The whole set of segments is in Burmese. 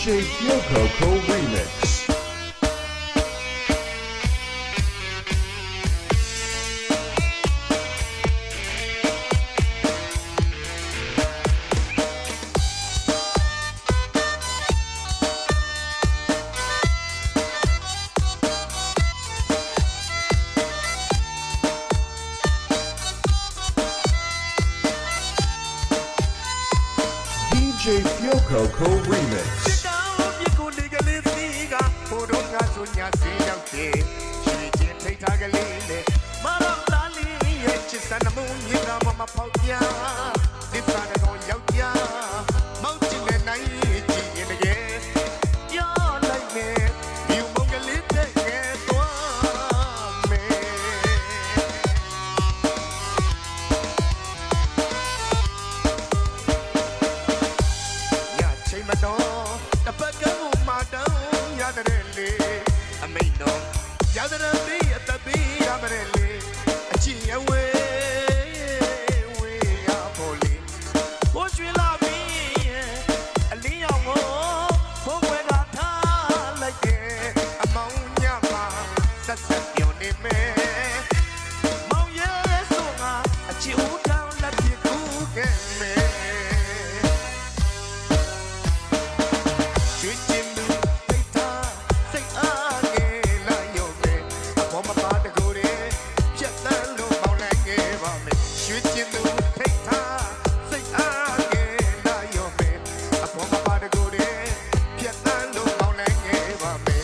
DJ Yoko co-remix. DJ Fyoko co-remix. တပတ်ကမှမာတောင်းရတဲ့လေအမိန်တော်ရတဲ့ပြီးအသက်ပြီးရတဲ့လေအချင်ရဝဲဝေးရဖို့လေဘိုးကျွေလာပြီအလင်းရောင်ကိုဘိုးခွဲကထားလိုက်တယ်အမောင်ညမှာဆက်ဆက်ပြောနေမယ် ရွှေကျင်သူထိတ်ထားစိတ်အားငယ်လာရောပဲအပေါ်မှာပါတကူတဲ့ပြတ်တန်းလို့ကောင်းနိုင်ငယ်ပါပဲ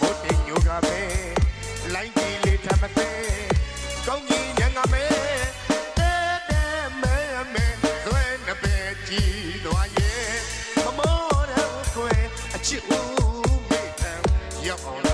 မိုးတင်ညိုကပဲလိုင်းကြီးလေးထမသေးကောင်းကြီးညံကမဲတဲတဲမဲမဲသွဲနပဲကြည်သွားရဲ့မမောတော့ကွယ်အချစ်ဦးမေတံရောက်အောင်